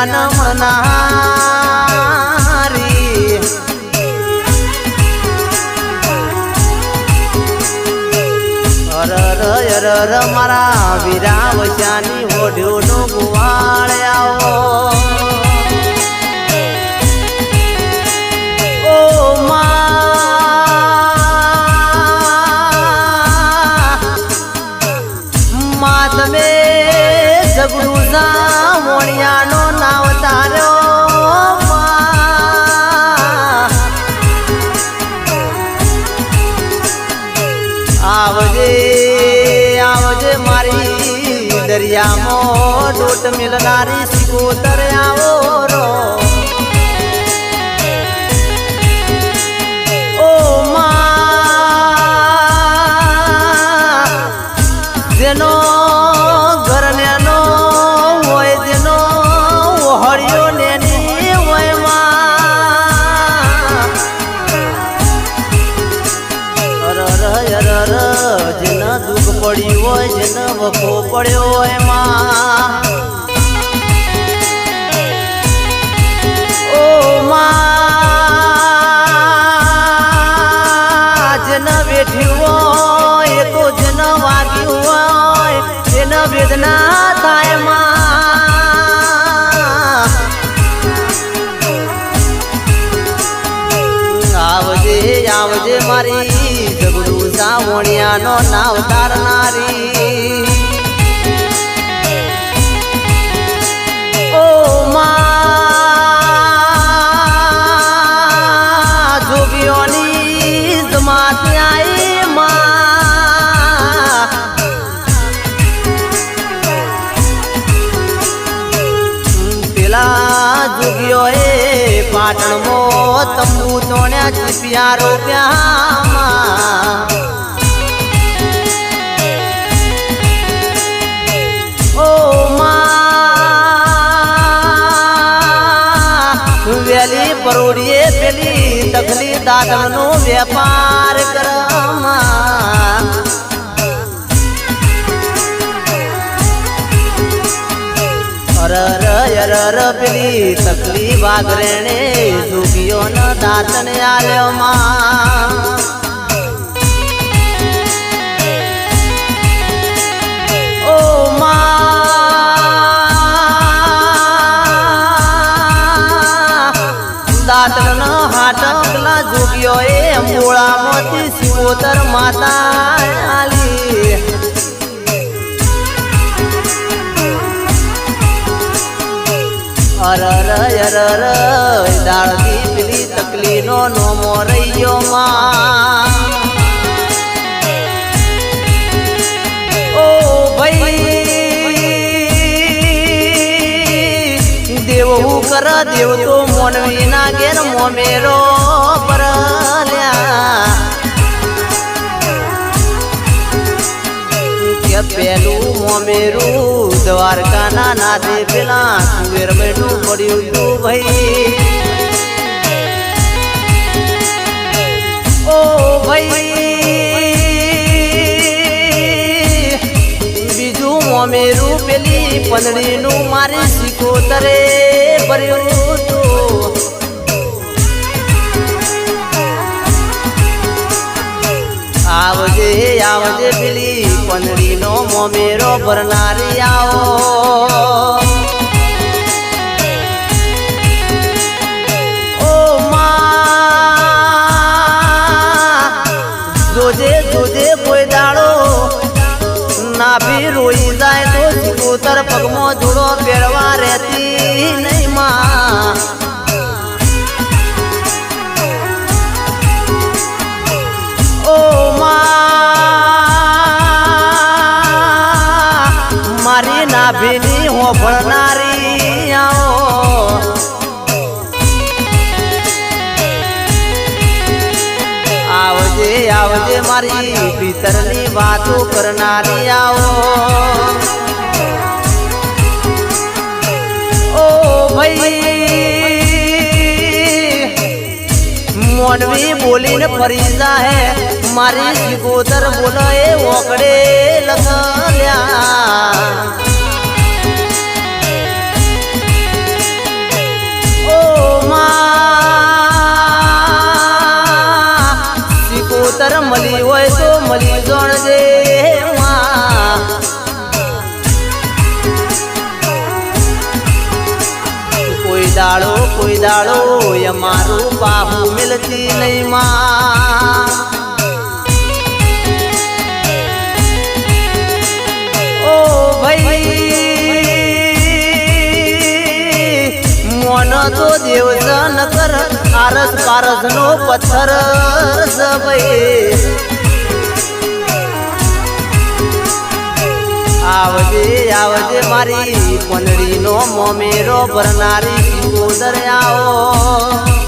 જ્ઞાન મળનારી અરર અરર મારા વીરા વસ્યાની ઓઢ્યોનો ગુવાળ ડોટ મિલનારી સિકોતર આવો રો ઓ મા જેનો અરર જેને દુઃખ પડ્યું હોય, જેને વખો પડ્યો હોયમાં ઓ માં, જેને બેઠ્યું હોય તો જેને વાગ્યું હોય એને વેદના થાયમાં. આવજે આવજે મારી ઝઘડું નામ તારનારી ઓ માં, જોગીઓની જમાત આઈ માં. પેલા જોગીઓએ પાટણમાં તંબુ તોડ્યા ચીપિયા રોપ્યા. પરોડીએ તખલી તકલી દાદણનો વેપાર કરમાં અરર અરર પેલી તકલી વાગરેણે જોગીઓ ન દાંતન આલ્યો માં જોગ્યો એ મૂળામાંથી સિકોતર માતા આલી. પેલી તકલીનો નોમો રહ્યો માં. ઓ ભાઈ દેવ કર દેવ તો મોનવી ના ઘેર મોમેરો. પેલું મોમેરું દ્વારકાના નાથે પેલા કુવેર બેઠું પડ્યું તું ભાઈ. ઓ ભાઈ. બીજું મોમેરું પેલી પંદડીનું મારી સિકોતરે ભર્યું. પંદડીનો મોમેરો ભરનારી આવો નાભી રોઈ તો સિકોતર પગમાં જોડો પહેરવા રહેતી નહીં માં. આવજે મારી પિતરની વાતો કરનારી આવો ઓ ભાઈ, મોનવી બોલીને ફરી જાહે. મારી સિકોતર બોલો એ ઓકડે લખલ્યા. દાડો, કોઈ દાડો એ મારું બાહુ મિલતી નહીં માં. ઓ ભાઈ, મોન તો દેવજન કર, આરસ પારસ નો પથ્થર સભાઈ આવજે આવજે મારી પનડીનો મોમેરો ભરનારી સિંગોદર આવો